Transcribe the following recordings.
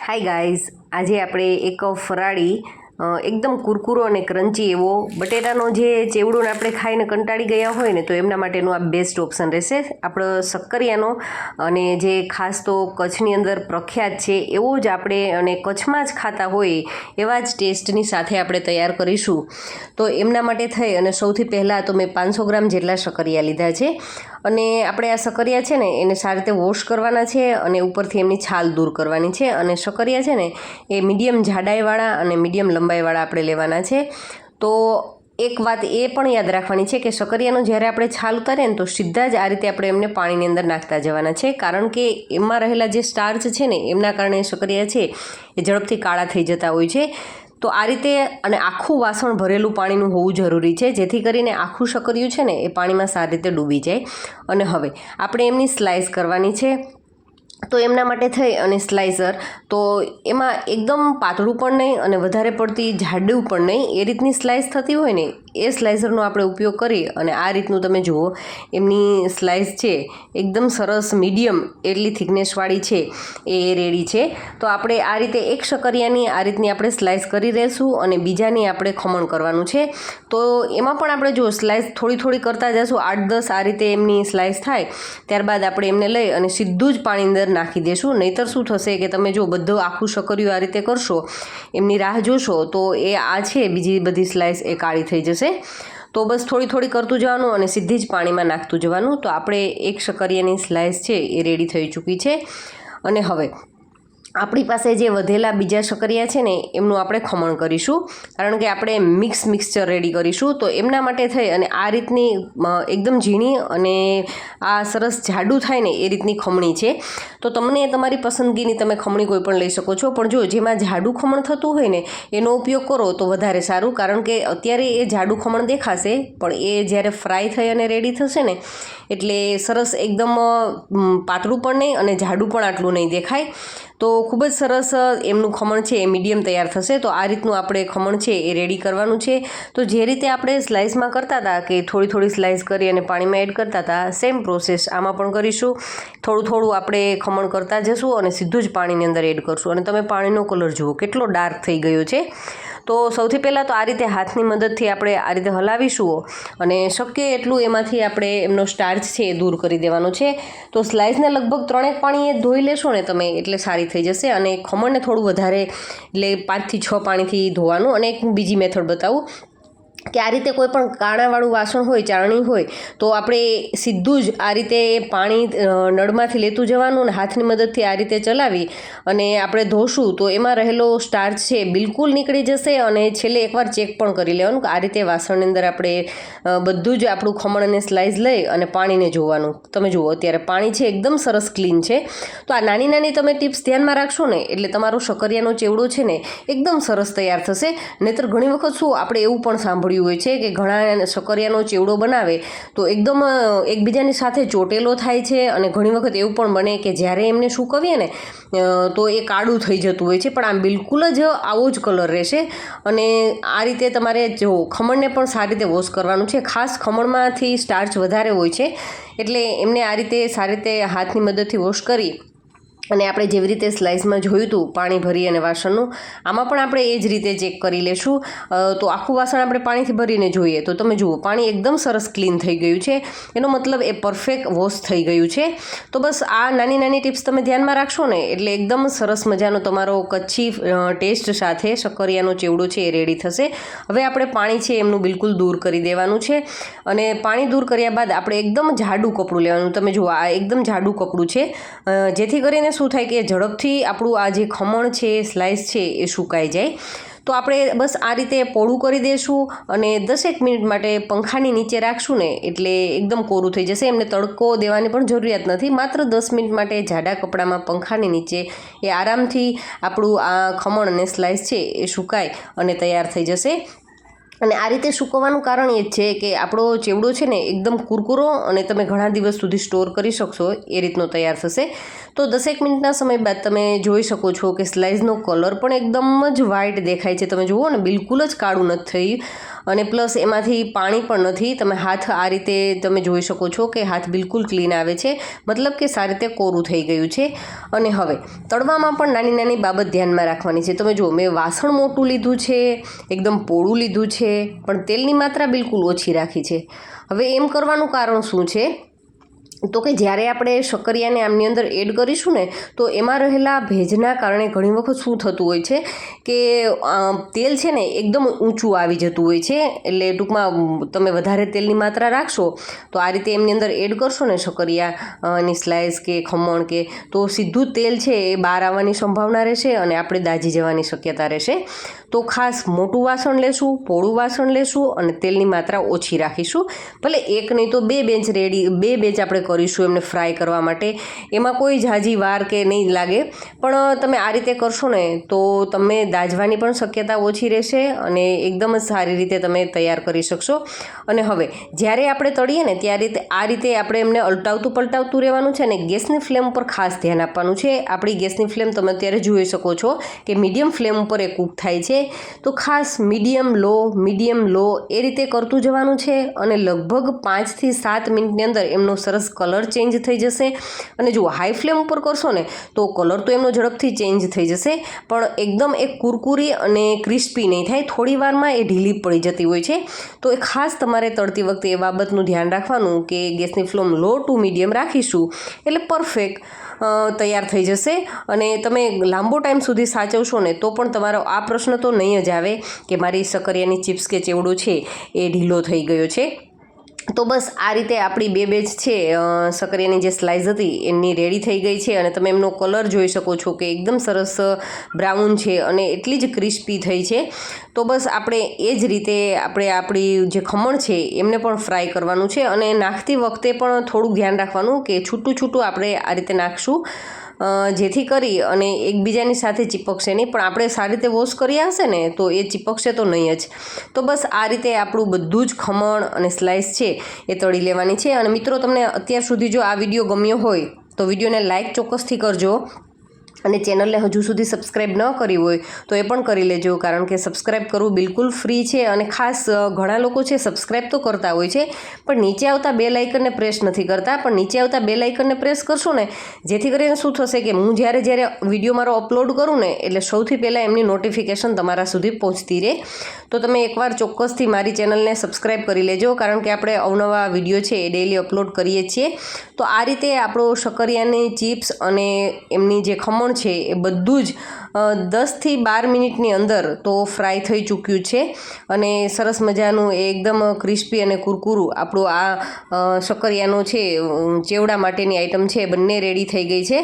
Hi guys આજે આપણે એક ફરાળી એકદમ કુરકુરો અને ક્રન્ચી એવો બટેટાનો જે ચેવડોને આપણે ખાઈને કંટાળી ગયા હોય ને તો એમના માટેનું આ બેસ્ટ ઓપ્શન રહેશે. આપણો શક્કરિયાનો અને જે ખાસ તો કચ્છની અંદર પ્રખ્યાત છે, એવો જ આપણે અને કચ્છમાં જ ખાતા હોય એવા જ ટેસ્ટની સાથે આપણે તૈયાર કરીશું. તો એમના માટે થઈ અને સૌથી પહેલાં તો મેં પાંચસો ગ્રામ જેટલા શક્કરિયા લીધા છે. અને આપણે આ સકરિયા છે ને એને સારી રીતે વોશ કરવાના છે અને ઉપરથી એમની છાલ દૂર કરવાની છે. અને સકરિયા છે ને એ મીડિયમ જાડાઈવાળા અને મીડિયમ લંબાઈવાળા આપણે લેવાના છે. તો એક વાત એ પણ યાદ રાખવાની છે કે સકરિયાનો જ્યારે આપણે છાલ ઉતારીએ ને તો સીધા જ આ રીતે આપણે એમને પાણીની અંદર નાખતા જવાના છે. કારણ કે એમાં રહેલા જે સ્ટાર્ચ છે ને એમના કારણે સકરિયા છે એ ઝડપથી કાળા થઈ જતા હોય છે. તો આ રીતે અને આખું વાસણ ભરેલું પાણીનું હોવું જરૂરી છે. જેથી કરીને આખું શક્કરિયું છે ને એ પાણીમાં સારી રીતે ડૂબી જાય. અને હવે આપણે એમની સ્લાઇસ કરવાની છે. તો એમના માટે થઈ અને સ્લાઇસર. તો એમાં એકદમ પાતળું પણ નહીં અને વધારે પડતી જાડું પણ નહીં. એ રીતની સ્લાઇસ થતી હોય ને એ સ્લાઇસરનો આપણે ઉપયોગ કરી અને આ રીતનું તમે જુઓ, એમની સ્લાઇસ છે એકદમ સરસ મીડિયમ એટલી થિકનેસવાળી છે, એ રેડી છે. તો આપણે આ રીતે એક શકરિયાની આ રીતની આપણે સ્લાઇસ કરી દઈશું અને બીજાની આપણે ખમણ કરવાનું છે. તો એમાં પણ આપણે જો સ્લાઇસ થોડી થોડી કરતા જશું, આઠ દસ આ રીતે એમની સ્લાઇસ થાય, ત્યારબાદ આપણે એમને લઈ અને સીધું જ પાણી અંદર નાખી દેશું. નહીતર શું થશે કે તમે જો બધું આખું શકરિયું આ રીતે કરશો, એમની રાહ જોશો, તો એ આ છે, બીજી બધી સ્લાઇસ એ કાળી થઈ જશે. તો બસ થોડી થોડી કરતું જવાનું અને સીધી જ પાણીમાં નાખતું જવાનું. તો આપણે એક શકરિયાની સ્લાઇસ છે એ રેડી થઈ ચૂકી છે. અને હવે આપણી પાસે જે વધેલા બીજા શકરિયા છે ને, એમનું આપણે ખમણ કરીશું. કારણ કે આપણે મિક્સ મિક્સચર રેડી કરીશું, તો એમના માટે થઈ અને આ રીતની એકદમ ઝીણી અને આ સરસ જાડું થાય ને, એ રીતની ખમણી છે. તો તમને તમારી પસંદગીની તમે ખમણી કોઈ પણ લઈ શકો છો. પણ જો જેમાં જાડું ખમણ થતું હોય ને, એનો ઉપયોગ કરો તો વધારે સારું. કારણ કે અત્યારે એ જાડું ખમણ દેખાશે, પણ એ જ્યારે ફ્રાય થઈ અને રેડી થશે ને એટલે સરસ એકદમ પાતળું પણ નહીં અને જાડું પણ આટલું નહીં દેખાય. તો ખૂબ જ સરસ એમનું ખમણ છે એ મીડિયમ તૈયાર થશે. તો આ રીતનું આપણે ખમણ છે એ રેડી કરવાનું છે. તો જે રીતે આપણે સ્લાઇસમાં કરતા હતા કે થોડી થોડી સ્લાઇસ કરી અને પાણીમાં એડ કરતા હતા સેમ પ્રોસેસ આમાં પણ કરીશું. થોડું થોડું આપણે ખમણ કરતા જશું અને સીધું જ પાણીની અંદર એડ કરશું. અને તમે પાણીનો કલર જુઓ, કેટલો ડાર્ક થઈ ગયો છે. તો સૌથી પહેલાં તો આ રીતે હાથની મદદથી આપણે આ રીતે હલાવીશું અને શક્ય એટલું એમાંથી આપણે એમનો સ્ટાર્ચ છે એ દૂર કરી દેવાનો છે. તો સ્લાઇસને લગભગ ત્રણેક પાણીએ ધોઈ લેશો ને તમે એટલે સારી થઈ જશે અને ખમણને થોડું વધારે એટલે પાંચથી છ પાણીથી ધોવાનું અને એક બીજી મેથડ બતાવું. કે આ રીતે કોઈ પણ કાણાવાળું વાસણ હોય, ચારણી હોય, તો આપણે સીધું જ આ રીતે પાણી નળમાંથી લેતું જવાનું અને હાથની મદદથી આ રીતે ચલાવી અને આપણે ધોશું તો એમાં રહેલો સ્ટાર્ચ છે બિલકુલ નીકળી જશે અને છેલ્લે એકવાર ચેક પણ કરી લેવાનું કે આ રીતે વાસણની અંદર આપણે બધું જ આપણું ખમણ અને સ્લાઇસ લઈ અને પાણીને જોવાનું. તમે જુઓ, અત્યારે પાણી છે એકદમ સરસ ક્લીન છે. તો આ નાની નાની તમે ટિપ્સ ધ્યાનમાં રાખશો ને, એટલે તમારો શકરિયાનો ચેવડો છે ને, એકદમ સરસ તૈયાર થશે. નહીતર ઘણી વખત શું, આપણે એવું પણ સાંભળ્યું હોય છે કે ઘણા શકરિયાનો ચેવડો બનાવે, તો એકદમ એકબીજાની સાથે ચોટેલો થાય છે અને ઘણી વખત એવું પણ બને કે જ્યારે એમને સૂકવીએ ને તો એ કાળું થઈ જતું હોય છે, પણ આમ બિલકુલ જ આવો જ કલર રહેશે. અને આ રીતે તમારે જો ખમણને પણ સારી રીતે વોશ કરવાનું છે. ખાસ ખમણમાંથી સ્ટાર્ચ વધારે હોય છે, એટલે એમને આ રીતે સારી રીતે હાથની મદદથી વોશ કરી અને આપણે જેવી રીતે સ્લાઇસમાં જોયું હતું, પાણી ભરી અને વાસણનું, આમાં પણ આપણે એ જ રીતે ચેક કરી લેશું. તો આખું વાસણ આપણે પાણીથી ભરીને જોઈએ. તો તમે જુઓ, પાણી એકદમ સરસ ક્લીન થઈ ગયું છે. એનો મતલબ એ પરફેક્ટ વોશ થઈ ગયું છે. તો બસ આ નાની નાની ટિપ્સ તમે ધ્યાનમાં રાખશો ને, એટલે એકદમ સરસ મજાનો તમારો કચ્છી ટેસ્ટ સાથે શક્કરિયાનો ચેવડો છે એ રેડી થશે. હવે આપણે પાણી છે એમનું બિલકુલ દૂર કરી દેવાનું છે. અને પાણી દૂર કર્યા બાદ આપણે એકદમ જાડું કપડું લેવાનું. તમે જુઓ, આ એકદમ જાડું કપડું છે. જેથી કરીને શું થાય કે ઝડપથી આપણું આ જે ખમણ છે સ્લાઇસ છે, એ સુકાઈ જાય. તો આપણે બસ આ રીતે પોળું કરી દઈશું અને દસેક મિનિટ માટે પંખાની નીચે રાખશું ને એટલે એકદમ કોરું થઈ જશે. એમને તડકો દેવાની પણ જરૂરિયાત નથી. માત્ર દસ મિનિટ માટે જાડા કપડામાં પંખાની નીચે એ આરામથી આપણું આ ખમણ અને સ્લાઇસ છે, એ સુકાય અને તૈયાર થઈ જશે. અને આ રીતે સૂકવવાનું કારણ એ છે કે આપણો ચેવડો છે ને એકદમ કુરકુરો અને તમે ઘણા દિવસ સુધી સ્ટોર કરી શકશો એ રીતનો તૈયાર થશે. તો દસેક મિનિટના સમય બાદ તમે જોઈ શકો છો કે સ્લાઇસનો કલર પણ એકદમ જ વ્હાઇટ દેખાય છે. તમે જુઓ ને, બિલકુલ જ કાળું નથી થયું. અને પ્લસ એમાંથી પાણી પણ નથી. તમે હાથ આ રીતે તમે જોઈ શકો છો કે હાથ બિલકુલ ક્લીન આવે છે. મતલબ કે સારી રીતે કોરું થઈ ગયું છે. અને હવે, તળવામાં પણ નાની નાની બાબત ધ્યાનમાં રાખવાની છે. તમે જુઓ, મેં વાસણ મોટું લીધું છે, એકદમ પોળું લીધું છે, પણ તેલની માત્રા બિલકુલ ઓછી રાખી છે. હવે એમ કરવાનું કારણ શું છે? તો કે જ્યારે આપણે શક્કરિયાને આમની અંદર એડ કરીશું ને, તો એમાં રહેલા ભેજના કારણે ઘણી વખત શું થતું હોય છે કે તેલ છે ને એકદમ ઊંચું આવી જતું હોય છે. એટલે ટૂંકમાં તમે વધારે તેલની માત્રા રાખશો, તો આ રીતે એમની અંદર એડ કરશો ને શક્કરિયાની સ્લાઇસ કે ખમણ કે, તો સીધું તેલ છે એ બહાર આવવાની સંભાવના રહેશે અને આપણે દાજી જવાની શક્યતા રહેશે. તો ખાસ મોટું વાસણ લેશું, પોળું વાસણ લેશું અને તેલની માત્રા ઓછી રાખીશું. ભલે એક નહીં તો બે બેન્ચ રેડી, બે બેન્ચ આપણે કરીશું એમને ફ્રાય કરવા માટે. એમાં કોઈ ઝાઝી વાર કે નહીં લાગે. પણ તમે આ રીતે કરશો ને તો તમે દાજવાની પણ શક્યતા ઓછી રહેશે અને એકદમ જ સારી રીતે તમે તૈયાર કરી શકશો. અને હવે, જ્યારે આપણે તળીએ ને ત્યારે આ રીતે આપણે એમને અલટાવતું પલટાવતું રહેવાનું છે અને ગેસની ફ્લેમ ઉપર ખાસ ધ્યાન આપવાનું છે. આપણી ગેસની ફ્લેમ તમે અત્યારે જોઈ શકો છો કે મીડિયમ ફ્લેમ ઉપર એ કૂક થાય છે. તો ખાસ મીડિયમ લો મીડિયમ લો એ રીતે કરતું જવાનું છે અને લગભગ પાંચથી સાત મિનિટની અંદર એમનો સરસ કલર ચેન્જ થઈ જશે. અને જુઓ હાઈ ફ્લેમ ઉપર કરશો ને, તો કલર તો એમનો ઝડપથી ચેન્જ થઈ જશે, પણ એકદમ એ કુરકુરી અને ક્રિસ્પી નહીં થાય. થોડી વારમાં એ ઢીલી પડી જતી હોય છે. તો એ ખાસ તમારે તળતી વખતે એ બાબતનું ધ્યાન રાખવાનું કે ગેસની ફ્લેમ લો ટુ મીડિયમ રાખીશું, એટલે પરફેક્ટ તૈયાર થઈ જશે. અને તમે લાંબો ટાઈમ સુધી સાચવશો ને, તો પણ તમારો આ પ્રશ્ન તો નહીં જ આવે કે મારી સકરિયાની ચિપ્સ કે ચેવડો છે એ ઢીલો થઈ ગયો છે. તો બસ આ રીતે આપણી બે બેચ છે સકરિયાની જે સ્લાઇસ હતી એમની રેડી થઈ ગઈ છે અને તમે એમનો કલર જોઈ શકો છો કે એકદમ સરસ બ્રાઉન છે અને એટલી જ ક્રિસ્પી થઈ છે. તો બસ આપણે એ જ રીતે આપણે આપણી જે ખમણ છે એમને પણ ફ્રાય કરવાનું છે અને નાખતી વખતે પણ થોડું ધ્યાન રાખવાનું કે છૂટું છૂટું આપણે આ રીતે નાખશું. જેથી કરી અને એકબીજાની સાથે ચીપકશે નહીં. પણ આપણે સારી રીતે વોશ કર્યા હશે ને, તો એ ચીપકશે તો નહીં જ. તો બસ આ રીતે આપણું બધું જ ખમણ અને સ્લાઇસ છે એ તળી લેવાની છે. અને મિત્રો, તમને અત્યાર સુધી જો આ વીડિયો ગમ્યો હોય, તો વિડીયોને લાઇક ચોક્કસથી કરજો. અને ચેનલને હજુ સુધી સબસ્ક્રાઈબ ન કરી હોય તો એ પણ કરી લેજો, કારણ કે સબસ્ક્રાઈબ કરવું બિલકુલ ફ્રી છે અને ખાસ ઘણા લોકો છે સબસ્ક્રાઈબ તો કરતા હોય છે, પણ નીચે આવતા બે લાઇકનને પ્રેસ નથી કરતા, પણ નીચે આવતા બે લાઇકનને પ્રેસ કરશો ને, જેથી કરીને શું થશે કે હું જ્યારે જ્યારે વીડિયો મારો અપલોડ કરું ને, એટલે સૌથી પહેલાં એમની નોટિફિકેશન તમારા સુધી પહોંચતી રહે. તો તમે એકવાર ચોક્કસથી મારી ચેનલને સબસ્ક્રાઈબ કરી લેજો, કારણ કે આપણે અવનવા વીડિયો છે એ ડેઈલી અપલોડ કરીએ છીએ. તો આ રીતે આપણો શકરિયાની ચિપ્સ અને એમની જે ખમણ છે. એ બધું જ દસથી બાર મિનિટની અંદર તો ફ્રાય થઈ ચૂક્યું છે. અને સરસ મજાનું એકદમ ક્રિસ્પી અને કુરકુરું આપણું આ શક્કરિયાનું છે ચેવડા માટેની આઈટમ છે બંને રેડી થઈ ગઈ છે.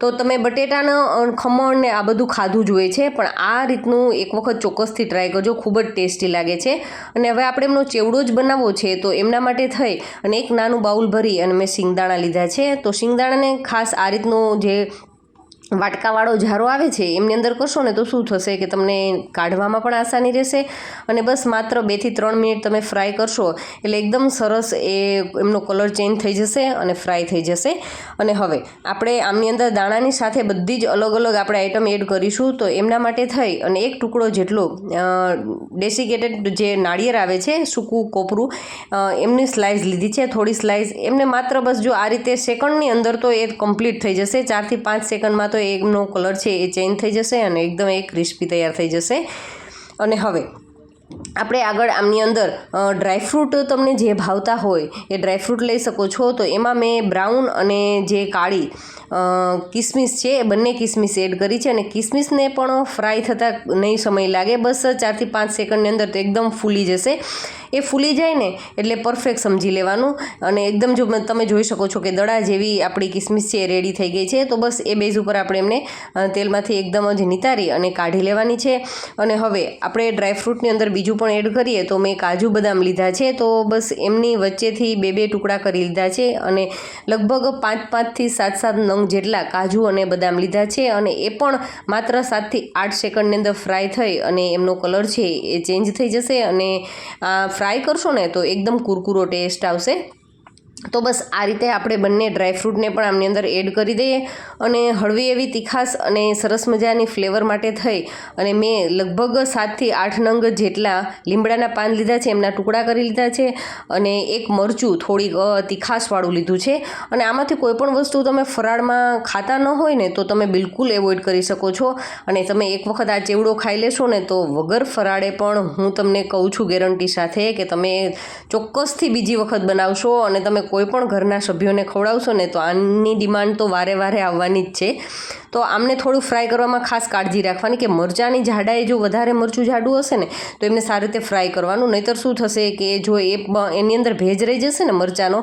તો તમે બટેટાનો ખમણ ને આ બધું ખાધું જ હોય છે, પણ આ રીતનું એક વખત ચોક્કસથી ટ્રાય કરજો, ખૂબ જ ટેસ્ટી લાગે છે. અને હવે આપણે એમનો ચેવડો જ બનાવવો છે, તો એમના માટે થઈ અને એક નાનું બાઉલ ભરી અને મેં શિંગદાણા લીધા છે. તો શિંગદાણાને ખાસ આ રીતનું જે વાટકાવાળો જારો આવે છે, એમની અંદર કરશો ને તો શું થશે કે તમને કાઢવામાં પણ આસાની રહેશે અને બસ માત્ર બેથી ત્રણ મિનિટ તમે ફ્રાય કરશો એટલે એકદમ સરસ એ એમનો કલર ચેન્જ થઈ જશે અને ફ્રાય થઈ જશે. અને હવે આપણે આમની અંદર દાણાની સાથે બધી જ અલગ અલગ આપણે આઈટમ એડ કરીશું તો એમના માટે થઈ અને એક ટુકડો જેટલો ડેસિકેટેડ જે નાળિયેર આવે છે, સૂકું, કોપરું એમની સ્લાઇસ લીધી છે, થોડી સ્લાઇસ એમને માત્ર બસ જો આ રીતે સેકન્ડની અંદર તો એ કમ્પ્લીટ થઈ જશે, ચારથી પાંચ સેકન્ડમાં તો એમનો કલર છે એ ચેન્જ થઈ જશે અને એકદમ એ ક્રિસ્પી તૈયાર થઈ જશે. અને હવે, આપણે આગળ આમની અંદર ડ્રાયફ્રૂટ તમને જે ભાવતા હોય, એ ડ્રાયફ્રૂટ લઈ શકો છો. તો એમાં મેં બ્રાઉન અને જે કાળી કિસમિસ છે, એ બંને કિસમિસ એડ કરી છે અને કિસમિસને પણ ફ્રાય થતાં નહીં સમય લાગે. બસ ચારથી પાંચ સેકન્ડની અંદર તો એકદમ ફૂલી જશે. એ ફૂલી જાય ને એટલે પરફેક્ટ સમજી લેવાનું. અને એકદમ જો તમે જોઈ શકો છો કે દડા જેવી આપણી કિસમિસ છે એ રેડી થઈ ગઈ છે. તો બસ એ બેઝ ઉપર આપણે એમને તેલમાંથી એકદમ જ નિતારી અને કાઢી લેવાની છે. અને હવે આપણે ડ્રાયફ્રૂટની અંદર બીજું પણ એડ કરીએ તો મેં કાજુ બદામ લીધા છે. તો બસ એમની વચ્ચેથી બે બે ટુકડા કરી લીધા છે. અને લગભગ પાંચ પાંચથી સાત સાત નંગ જેટલા કાજુ અને બદામ લીધા છે અને એ પણ માત્ર સાતથી આઠ સેકન્ડની અંદર ફ્રાય થઈ અને એમનો કલર છે એ ચેન્જ થઈ જશે અને ફ્રાય કરશો ને તો એકદમ કુરકુરો ટેસ્ટ આવશે. તો બસ આ રીતે આપણે બંને ડ્રાયફ્રૂટને પણ આમની અંદર એડ કરી દઈએ અને હળવી એવી તીખાસ અને સરસ મજાની ફ્લેવર માટે થઈ અને મેં લગભગ સાતથી આઠ નંગ જેટલા લીમડાના પાન લીધા છે, એમના ટુકડા કરી લીધા છે અને એક મરચું થોડીક તીખાસવાળું લીધું છે. અને આમાંથી કોઈપણ વસ્તુ તમે ફરાળમાં ખાતા ન હોય ને તો તમે બિલકુલ એવોઇડ કરી શકો છો. અને તમે એક વખત આ ચેવડો ખાઈ લેશો ને તો વગર ફરાળે પણ હું તમને કહું છું ગેરંટી સાથે કે તમે ચોક્કસથી બીજી વખત બનાવશો અને તમે કોઈ પણ ઘરના સભ્યોને ખવડાવશો ને તો આની ડિમાન્ડ તો વારે વારે આવવાની જ છે. તો આમને થોડું ફ્રાય કરવામાં ખાસ કાળજી રાખવાની કે મરચાંની જાડાએ જો વધારે મરચું જાડું હશે ને, તો એમને સારી રીતે ફ્રાય કરવાનું. નહીંતર શું થશે કે જો એ એની અંદર ભેજ રહી જશે ને મરચાંનો,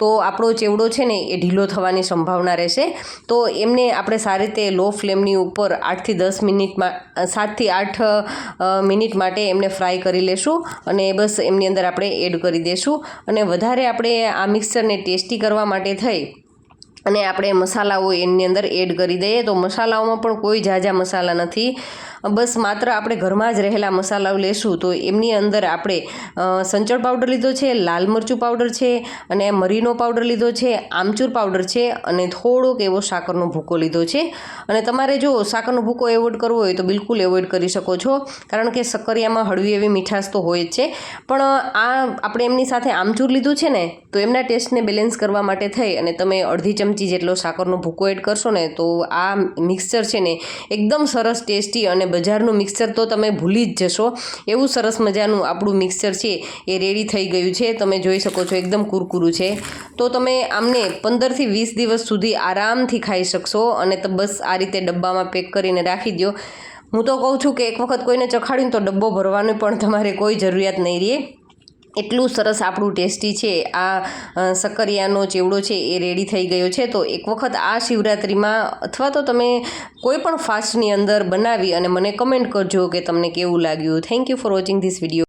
તો આપણો ચેવડો છે ને એ ઢીલો થવાની સંભાવના રહેશે. તો એમને આપણે સારી રીતે લો ફ્લેમની ઉપર આઠથી દસ મિનિટમાં સાતથી આઠ મિનિટ માટે એમને ફ્રાય કરી લેશું અને બસ એમની અંદર આપણે એડ કરી દઈશું અને વધારે આપણે આ મિક્સરને ટેસ્ટી કરવા માટે થઈ અને આપણે મસાલાઓ એની અંદર એડ કરી દઈએ. તો મસાલાઓમાં પણ કોઈ ઝાઝા મસાલા નથી. બસ માત્ર આપણે ઘરમાં જ રહેલા મસાલાઓ લેશું તો એમની અંદર આપણે સંચળ પાવડર લીધો છે, લાલ મરચું પાવડર છે અને મરીનો પાવડર લીધો છે, આમચૂર પાવડર છે અને થોડોક એવો સાકરનો ભૂકો લીધો છે. અને તમારે જો સાકરનો ભૂકો એવોઇડ કરવો હોય તો બિલકુલ એવોઇડ કરી શકો છો, કારણ કે સક્કરિયામાં હળવી એવી મીઠાશ તો હોય જ છે. પણ આ આપણે એમની સાથે આમચૂર લીધું છે ને, તો એમના ટેસ્ટને બેલેન્સ કરવા માટે થઈ અને તમે અડધી ચમચી જેટલો સાકરનો ભૂકો એડ કરશો ને, તો આ મિક્સચર છે ને, એકદમ સરસ ટેસ્ટી અને બજારનું મિક્સર તો તમે ભૂલી જ જશો. એવું સરસ મજાનું આપણું મિક્સર છે, એ રેડી થઈ ગયું છે. તમે જોઈ શકો છો એકદમ કુરકુરું છે. તો તમે આમને પંદરથી વીસ દિવસ સુધી આરામથી ખાઈ શકશો અને તો બસ આ રીતે ડબ્બામાં પેક કરીને રાખી દો હું તો કહું છું કે એક વખત કોઈને ચખાડ્યું તો ડબ્બો ભરવાની પણ તમારે કોઈ જરૂરિયાત નહીં રહે. એટલું સરસ આપણું ટેસ્ટી છે. આ સક્કરિયાનો ચેવડો છે એ રેડી થઈ ગયો છે. તો એક વખત આ શિવરાત્રિમાં અથવા તો તમે કોઈ પણ ફાસ્ટની અંદર બનાવી અને મને કમેન્ટ કરજો કે તમને કેવું લાગ્યું. Thank you for watching this video